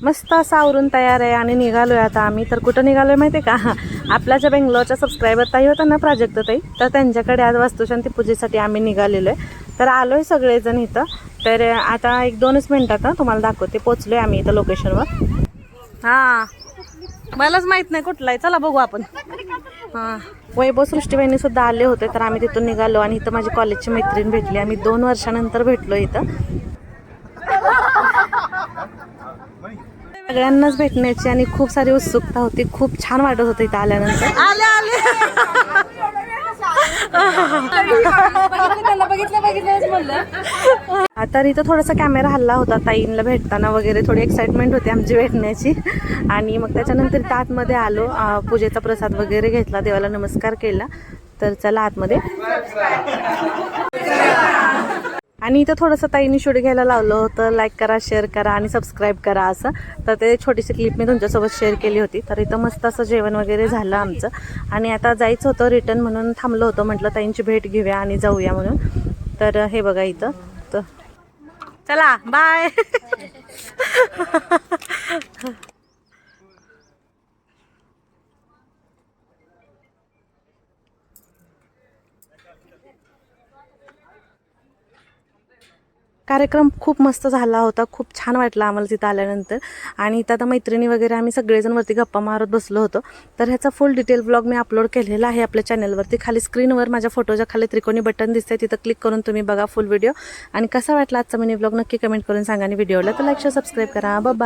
मस्त असं आवरून तयार आहे आणि निघालोय आता आम्ही. तर कुठं निघालोय माहिती आहे का? आपल्या ज्या बेंगलोरच्या सबस्क्रायबर ताई होता ना प्राजक्त ताई तर त्यांच्याकडे आज वास्तुशांती पूजेसाठी आम्ही निघालेलो आहे तर आलोय सगळेजण इथं. तर आता एक दोनच मिनिटात तुम्हाला दाखवते. पोचलोय आम्ही इथं लोकेशनवर हां. मलाच माहीत नाही कुठला आहे. चला बघू आपण. हां. वैभव सृष्टीबाईंनी सुद्धा आले होते तर आम्ही तिथून निघालो आणि इथं माझी कॉलेजची मैत्रीण भेटली. आम्ही दोन वर्षानंतर भेटलो इथं. सगळ्यांनाच भेटण्याची आणि खूप सारी उत्सुकता होती. खूप छान वाटत होतं इथं आल्यानंतर. आले आले. तर इथं थोडासा कॅमेरा हल्ला होता ताईंना भेटताना वगैरे. थोडी एक्साइटमेंट होती आमची भेटण्याची. आणि मग त्याच्यानंतर इथं आतमध्ये आलो. पूजेचा प्रसाद वगैरे घेतला. देवाला नमस्कार केला. तर चला आतमध्ये. आणि इथं थोडंसं ताईंनी शूट घ्यायला लावलं होतं. लाईक करा शेअर करा आणि सबस्क्राईब करा असं. तर ते छोटीशी क्लिप मी तुमच्यासोबत शेअर केली होती. तर इथं मस्त असं जेवण वगैरे झालं आमचं. आणि आता जायचं होतं रिटर्न म्हणून थांबलो होतो. म्हटलं ताईंची भेट घेऊया आणि जाऊया म्हणून. तर हे बघा इथं. तर चला बाय कार्यक्रम खूप मस्त झाला होता. खूप छान वाटलं आम्हाला तिथं आल्यानंतर. आणि इथं आता मैत्रिणी वगैरे आम्ही सगळेजण वरती गप्पा मारत बसलो होतो. तर ह्याचा फुल डिटेल ब्लॉग मी अपलोड केलेला आहे आपल्या चॅनलवरती खाली स्क्रीनवर माझ्या फोटोच्या खाली त्रिकोणी बटन दिसतंय. तिथं क्लिक करून तुम्ही बघा फुल व्हिडिओ आणि कसा वाटला आजचा मिनी ब्लॉग नक्की कमेंट करून सांगा आणि व्हिडिओला तर लाईक सबस्क्राईब करा. बाबा